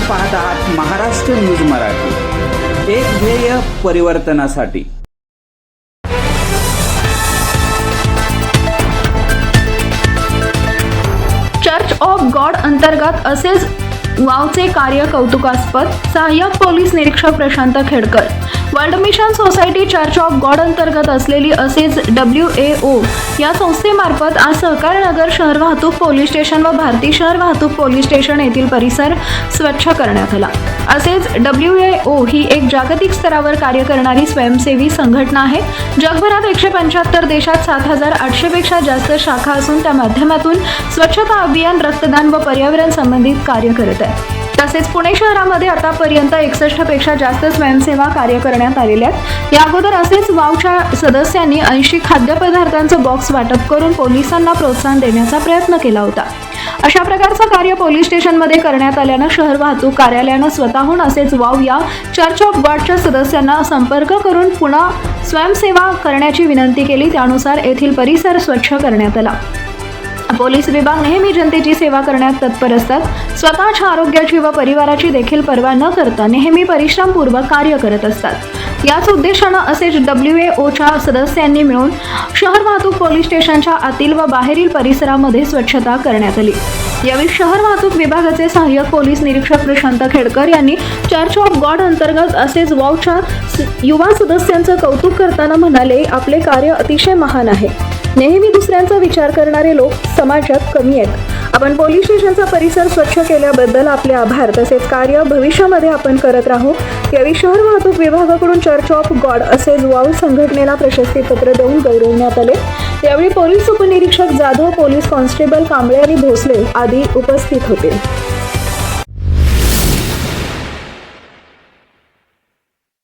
पाहत आहात महाराष्ट्र न्यूज मराठी. एक ध्येय परिवर्तनासाठी. चर्च ऑफ गॉड अंतर्गत असेच वावचे कार्य कौतुकास्पद सहाय्यक पोलीस निरीक्षक Prashant Khedkar. World Mission Society Church of God अंतर्गत असलेली असेच डब्ल्यू ए ओ या संस्थेमार्फत आज सहकार नगर शहर वाहतूक पोलीस स्टेशन व भारती शहर वाहतूक पोलीस स्टेशन येथील परिसर स्वच्छ करण्यात आला. असेच डब्ल्यू ए ओ ही एक जागतिक स्तरावर कार्य करणारी स्वयंसेवी संघटना आहे. जगभरात एकशे पंच्याहत्तर देशात सात हजार आठशेपेक्षा जास्त शाखा असून त्या माध्यमातून स्वच्छता अभियान रक्तदान व पर्यावरण संबंधित कार्य करत आहे. तसेच पुणे शहरामध्ये आतापर्यंत एकसष्टपेक्षा जास्त स्वयंसेवा कार्य करण्यात आलेल्या आहेत. या अगोदर असेच वावच्या सदस्यांनी ऐंशी खाद्यपदार्थांचं बॉक्स वाटप करून पोलिसांना प्रोत्साहन देण्याचा प्रयत्न केला होता. अशा प्रकारचं कार्य पोलीस स्टेशनमध्ये करण्यात आल्यानं शहर वाहतूक कार्यालयानं स्वतःहून असेच वाव या चर्च ऑफ गॉडच्या सदस्यांना संपर्क करून पुन्हा स्वयंसेवा करण्याची विनंती केली. त्यानुसार येथील परिसर स्वच्छ करण्यात आला. पोलीस विभाग नेहमी जनतेची सेवा करण्यात तत्पर असतात. स्वतःच्या आरोग्याची व परिवाराची देखील पर्वा न करता नेहमी परिश्रमपूर्वक कार्य करत असतात. याच उद्देशानं असेच डब्ल्यू ए ओच्या सदस्यांनी मिळून शहर वाहतूक पोलीस स्टेशनच्या आतील व बाहेरील परिसरामध्ये स्वच्छता करण्यात आली. यावेळी शहर वाहतूक विभागाचे सहाय्यक पोलीस निरीक्षक प्रशांत खेडकर यांनी चर्च ऑफ गॉड अंतर्गत असेच वावच्या युवा सदस्यांचं कौतुक करताना म्हणाले आपले कार्य अतिशय महान आहे. नेहमी दुसऱ्यांचा विचार करणारे लोक समाजात कमी आहेत. आपण पोलीस स्टेशनचा परिसर स्वच्छ केल्याबद्दल आपले आभार. तसेच कार्य भविष्यामध्ये आपण करत राहू. यावेळी शहर वाहतूक विभागाकडून चर्च ऑफ गॉड असे वाव संघटनेला प्रशस्तीपत्र देऊन गौरवण्यात आले. यावेळी पोलीस उपनिरीक्षक जाधव पोलीस कॉन्स्टेबल कांबळे आणि भोसले आदी उपस्थित होते.